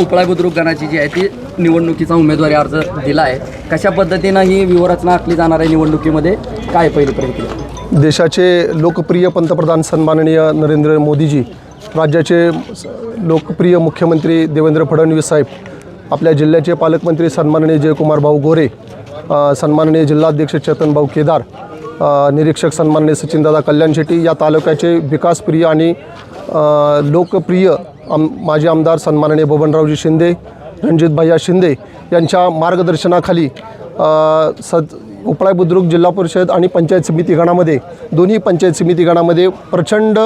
उपळा बुद्रुक गणाची जी आहे ती निवडणुकीचा उमेदवारी अर्ज दिला आहे. कशा पद्धतीनं ही व्यूहरचना आखली जाणार आहे निवडणुकीमध्ये? काय पहिली प्रतिक्रिया? देशाचे लोकप्रिय पंतप्रधान सन्माननीय नरेंद्र मोदीजी राज्याचे लोकप्रिय मुख्यमंत्री देवेंद्र फडणवीस साहेब आपल्या जिल्ह्याचे पालकमंत्री सन्माननीय जयकुमार भाऊ गोरे सन्माननीय जिल्हाध्यक्ष चेतनभाऊ केदार निरीक्षक सन्माननीय सचिनदादा कल्याण शेट्टी या तालुक्याचे विकासप्रिय आणि लोकप्रिय आम माजी आमदार सन्माननीय बबनरावजी शिंदे रणजित भैया शिंदे यांच्या मार्गदर्शनाखाली सद उपळा बुद्रुक जिल्हा परिषद आणि पंचायत समिती गणामध्ये दोन्ही पंचायत समिती गणामध्ये प्रचंड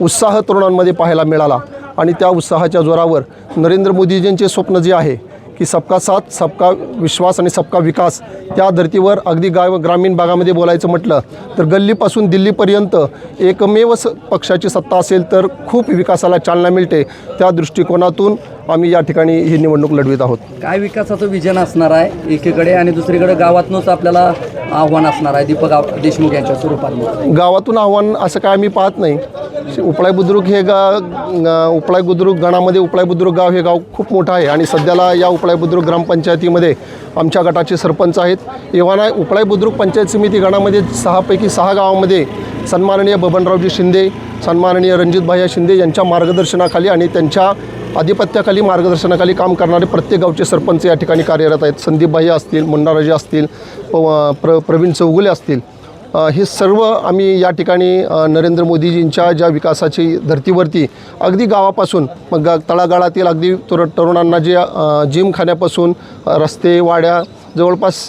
उत्साह तरुणांमध्ये पाहायला मिळाला. आणि त्या उत्साहाच्या जोरावर नरेंद्र मोदीजींचे स्वप्न जे आहे की सबका साथ सबका विश्वास आणि सबका विकास त्या धर्तीवर अगदी गाव ग्रामीण भागामध्ये बोलायचं म्हटलं तर गल्लीपासून दिल्लीपर्यंत एकमेव स पक्षाची सत्ता असेल तर खूप विकासाला चालना मिळते. त्या दृष्टिकोनातून आम्ही या ठिकाणी ही निवडणूक लढवित आहोत. काय विकासाचं विजन असणार आहे? एकीकडे आणि दुसरीकडे गावातूनच आपल्याला आव्हान असणार आहे दीपक देशमुख यांच्या स्वरूपात? गावातून आव्हान असं काय आम्ही पाहत नाही. उपळाय बुद्रुक हे गा उपळाय बुद्रुक गणामध्ये उपळाय बुद्रुक गाव हे गाव खूप मोठं आहे आणि सध्याला या उपळाय बुद्रुक ग्रामपंचायतीमध्ये आमच्या गटाचे सरपंच आहेत. एव्हाना उपळाय बुद्रुक पंचायत समिती गणामध्ये सहापैकी सहा गावामध्ये सन्माननीय बबनरावजी शिंदे सन्माननीय रणजितभाया शिंदे यांच्या मार्गदर्शनाखाली आणि त्यांच्या आधिपत्याखाली मार्गदर्शनाखाली काम करणारे प्रत्येक गावचे सरपंच या ठिकाणी कार्यरत आहेत. संदीपभाई असतील मुन्नाराजे असतील प्र प्रवीण चौगुले असतील. हे सर्व आम्ही या ठिकाणी नरेंद्र मोदीजींच्या ज्या विकासाची धर्तीवरती अगदी गावापासून मग गा तळागाळातील अगदी तरुण तरुणांना जे जिमखान्यापासून रस्ते वाड्या जवळपास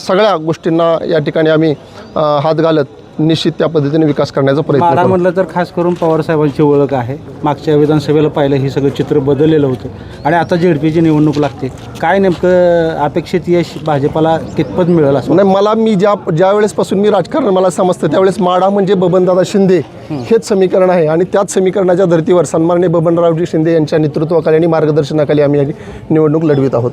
सगळ्या गोष्टींना या ठिकाणी आम्ही हात घालत निश्चित त्या पद्धतीने विकास करण्याचा प्रयत्न करू. म्हटलं तर खास करून पवारसाहेबांची ओळख आहे. मागच्या विधानसभेला पाहिलं हे सगळं चित्र बदललेलं होतं. आणि आता झेडपीची निवडणूक लागते. काय नेमकं अपेक्षित यश भाजपाला कितपत मिळेल असं? नाही मला मी ज्या ज्या वेळेसपासून मी राजकारण मला समजतं त्यावेळेस माडा म्हणजे बबनदादा शिंदे हेच समीकरण आहे. आणि त्याच समीकरणाच्या धर्तीवर सन्माननीय बबनरावजी शिंदे यांच्या नेतृत्वाखाली आणि मार्गदर्शनाखाली आम्ही ही निवडणूक लढवित आहोत.